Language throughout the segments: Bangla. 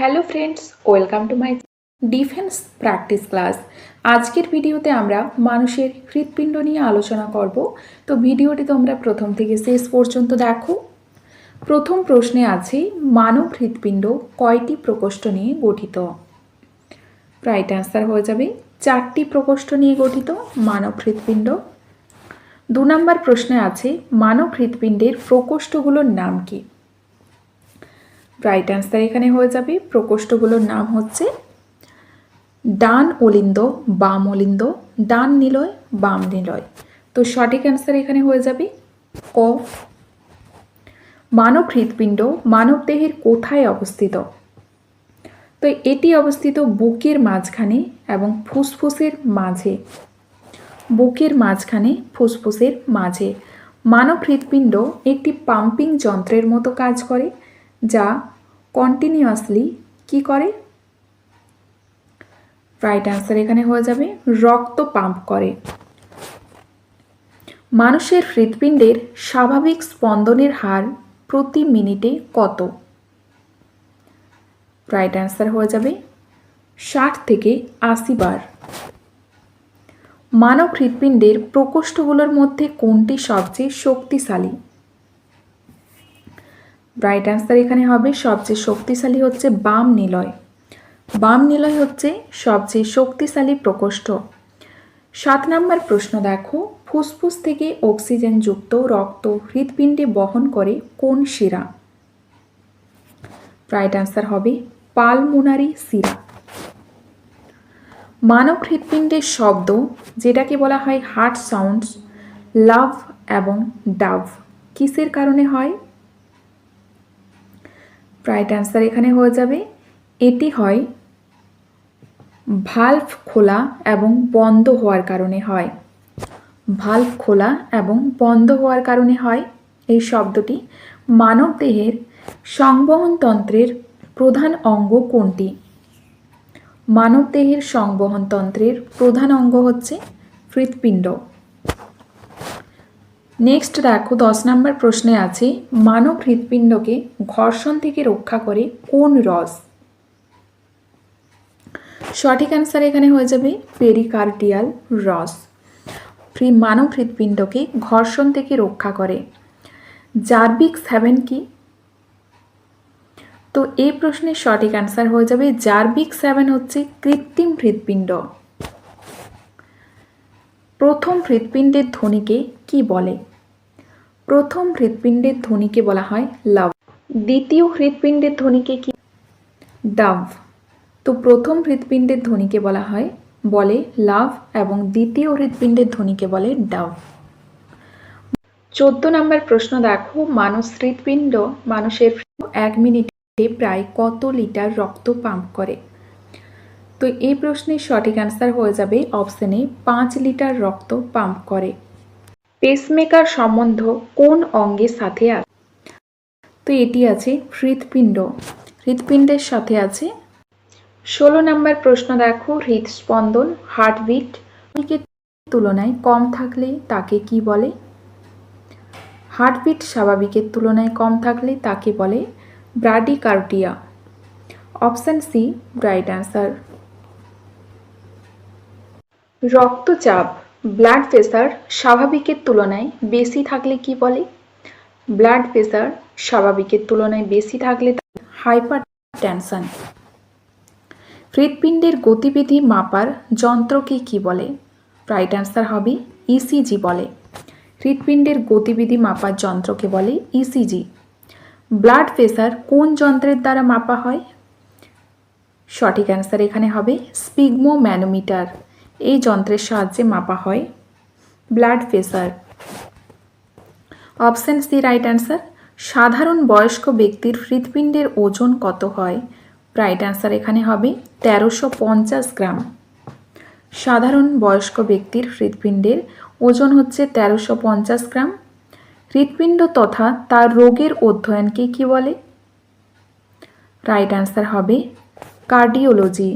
Hello friends, welcome to my defence practice class. আজকের ভিডিওতে আমরা মানুষের হৃৎপিণ্ড নিয়ে আলোচনা করব। তো ভিডিওটি তোমরা প্রথম থেকে শেষ পর্যন্ত দেখো। প্রথম প্রশ্নে আছে, মানব হৃৎপিণ্ড কয়টি প্রকোষ্ঠ নিয়ে গঠিত? রাইট অ্যান্সার হয়ে যাবে, চারটি প্রকোষ্ঠ নিয়ে গঠিত মানব হৃৎপিণ্ড। দু নম্বর প্রশ্নে আছে, মানব হৃৎপিণ্ডের প্রকোষ্ঠগুলোর নাম কী? রাইট অ্যান্সার এখানে হয়ে যাবে। প্রকোষ্ঠগুলোর নাম হচ্ছে ডান অলিন্দ, বাম অলিন্দ, ডান নিলয়, বাম নিলয়। তো সঠিক অ্যান্সার এখানে হয়ে যাবে ক। মানব হৃৎপিণ্ড মানব দেহের কোথায় অবস্থিত? তো এটি অবস্থিত বুকের মাঝখানে এবং ফুসফুসের মাঝে। বুকের মাঝখানে, ফুসফুসের মাঝে। মানব হৃৎপিণ্ড একটি পাম্পিং যন্ত্রের মতো কাজ করে। যা কন্টিনিউয়াসলি কি করে? রাইট অ্যান্সার এখানে হয়ে যাবে, রক্ত পাম্প করে। মানুষের হৃৎপিণ্ডের স্বাভাবিক স্পন্দনের হার প্রতি মিনিটে কত? রাইট অ্যান্সার হয়ে যাবে, ষাট থেকে আশি বার। মানব হৃৎপিণ্ডের প্রকোষ্ঠগুলোর মধ্যে কোনটি সবচেয়ে শক্তিশালী? রাইট অ্যান্সার এখানে হবে, সবচেয়ে শক্তিশালী হচ্ছে বাম নিলয়। বাম নিলয় হচ্ছে সবচেয়ে শক্তিশালী প্রকোষ্ঠ। সাত নম্বর প্রশ্ন দেখো, ফুসফুস থেকে অক্সিজেনযুক্ত রক্ত হৃৎপিণ্ডে বহন করে কোন শিরা? রাইট অ্যান্সার হবে পালমোনারি শিরা। মানব হৃৎপিণ্ডের শব্দ, যেটাকে বলা হয় হার্ট সাউন্ডস, লাভ এবং ডাভ, কিসের কারণে হয়? রাইট অ্যান্সার এখানে হয়ে যাবে। এটি হয় ভাল্ভ খোলা এবং বন্ধ হওয়ার কারণে হয়। ভালভ খোলা এবং বন্ধ হওয়ার কারণে হয়। এই শব্দটি মানব দেহের সংবহনতন্ত্রের প্রধান অঙ্গ কোনটি? মানব দেহের সংবহনতন্ত্রের প্রধান অঙ্গ হচ্ছে হৃৎপিণ্ড। নেক্সট দেখো, দশ নম্বর প্রশ্নে আছে, মানব হৃৎপিণ্ডকে ঘর্ষণ থেকে রক্ষা করে কোন রস? সঠিক অ্যান্সার এখানে হয়ে যাবে পেরিকার্ডিয়াল রস। মানব হৃৎপিণ্ডকে ঘর্ষণ থেকে রক্ষা করে। জার্বিক সেভেন কি? তো এই প্রশ্নের সঠিক অ্যান্সার হয়ে যাবে জার্বিক সেভেন হচ্ছে কৃত্রিম হৃৎপিণ্ড। প্রথম হৃৎপিণ্ডের ধ্বনিকে কি বলে? প্রথম হৃৎপিণ্ডের ধ্বনিকে বলা হয় লাভ। দ্বিতীয় হৃৎপিণ্ডের ধ্বনিকে কি ডাভ। তো প্রথম হৃৎপিণ্ডের ধ্বনিকে বলা হয়, বলে লাভ এবং দ্বিতীয় হৃৎপিণ্ডের ধ্বনিকে বলে ডাভ। চোদ্দ নম্বর প্রশ্ন দেখো, মানুষ হৃৎপিণ্ড, মানুষের এক মিনিটে প্রায় কত লিটার রক্ত পাম্প করে? তো এই প্রশ্নের সঠিক অ্যান্সার হয়ে যাবে অপশনে পাঁচ লিটার রক্ত পাম্প করে। পেসমেকার সম্বন্ধ কোন অঙ্গের সাথে আছে তো এটি আছে হৃৎপিণ্ড। হৃৎপিণ্ডের সাথে আছে ষোলো নম্বর প্রশ্ন দেখো হৃদস্পন্দন হার্টবিট তুলনায় কম থাকলে তাকে কি বলে? হার্টবিট স্বাভাবিকের তুলনায় কম থাকলে তাকে বলে bradycardia option C right answer রক্তচাপ ব্লাড প্রেশার স্বাভাবিকের তুলনায় বেশি থাকলে কি বলে? ব্লাড প্রেশার স্বাভাবিকের তুলনায় বেশি থাকলে হাইপার টেনশন হৃৎপিণ্ডের গতিবিধি মাপার যন্ত্রকে কি বলে? রাইট অ্যান্সার হবে ইসিজি বলে। হৃৎপিণ্ডের গতিবিধি মাপার যন্ত্রকে বলে ইসিজি ব্লাড প্রেশার কোন যন্ত্রের দ্বারা মাপা হয়? সঠিক অ্যান্সার এখানে হবে স্পিগমো ম্যানোমিটার এই যন্ত্রের সাহায্যে মাপা হয় blood pressure option C right answer সাধারণ বয়স্ক ব্যক্তির হৃৎপিণ্ডের ওজন কত হয়? রাইট অ্যান্সার এখানে হবে তেরোশো পঞ্চাশ গ্রাম। সাধারণ বয়স্ক ব্যক্তির হৃৎপিণ্ডের ওজন হচ্ছে তেরোশো পঞ্চাশ গ্রাম। হৃৎপিণ্ড তথা তার রোগের অধ্যয়নকে কি বলে? রাইট অ্যান্সার হবে কার্ডিওলজি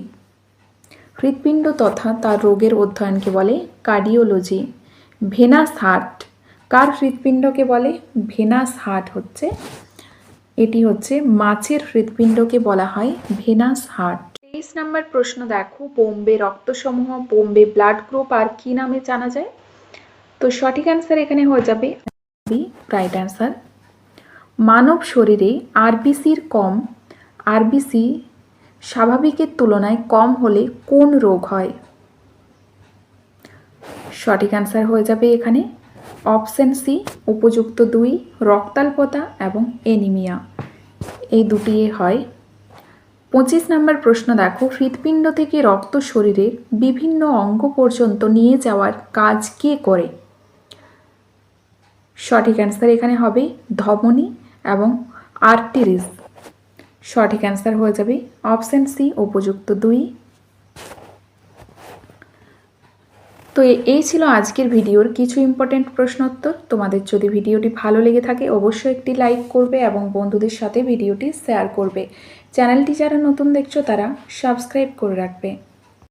হৃৎপিণ্ড তথা তার রোগের অধ্যয়নকে বলে কার্ডিওলজি। ভেনাস হার্ট কার হৃৎপিণ্ডকে বলে? ভেনাস হার্ট হচ্ছে, এটি হচ্ছে মাছের হৃৎপিণ্ডকে বলা হয় ভেনাস হার্ট তেইশ নম্বর প্রশ্ন দেখো, বোম্বে রক্তসমূহ, বোম্বে ব্লাড গ্রুপ আর কি নামে জানা যায়? তো সঠিক অ্যান্সার এখানে হয়ে যাবে রাইট অ্যান্সার মানব শরীরে আরবিসির কম, আরবিসি স্বাভাবিকের তুলনায় কম হলে কোন রোগ হয়? সঠিক অ্যান্সার হয়ে যাবে এখানে। অপশন সি উপযুক্ত দুই রক্তাল্পতা এবং এনিমিয়া এই দুটি হয়। পঁচিশ নম্বর প্রশ্ন দেখো। হৃৎপিণ্ড থেকে রক্ত শরীরের বিভিন্ন অঙ্গ পর্যন্ত নিয়ে যাওয়ার কাজ কে করে? সঠিক অ্যান্সার এখানে হবে ধমনী এবং আর্টেরিস সঠিক অ্যান্সার হয়ে যাবে অপশান সি, উপযুক্ত দুই। তো এই ছিল আজকের ভিডিওর কিছু ইম্পর্টেন্ট প্রশ্নোত্তর। তোমাদের যদি ভিডিওটি ভালো লেগে থাকে, অবশ্যই একটি লাইক করবে এবং বন্ধুদের সাথে ভিডিওটি শেয়ার করবে। চ্যানেলটি যারা নতুন দেখছ, তারা সাবস্ক্রাইব করে রাখবে।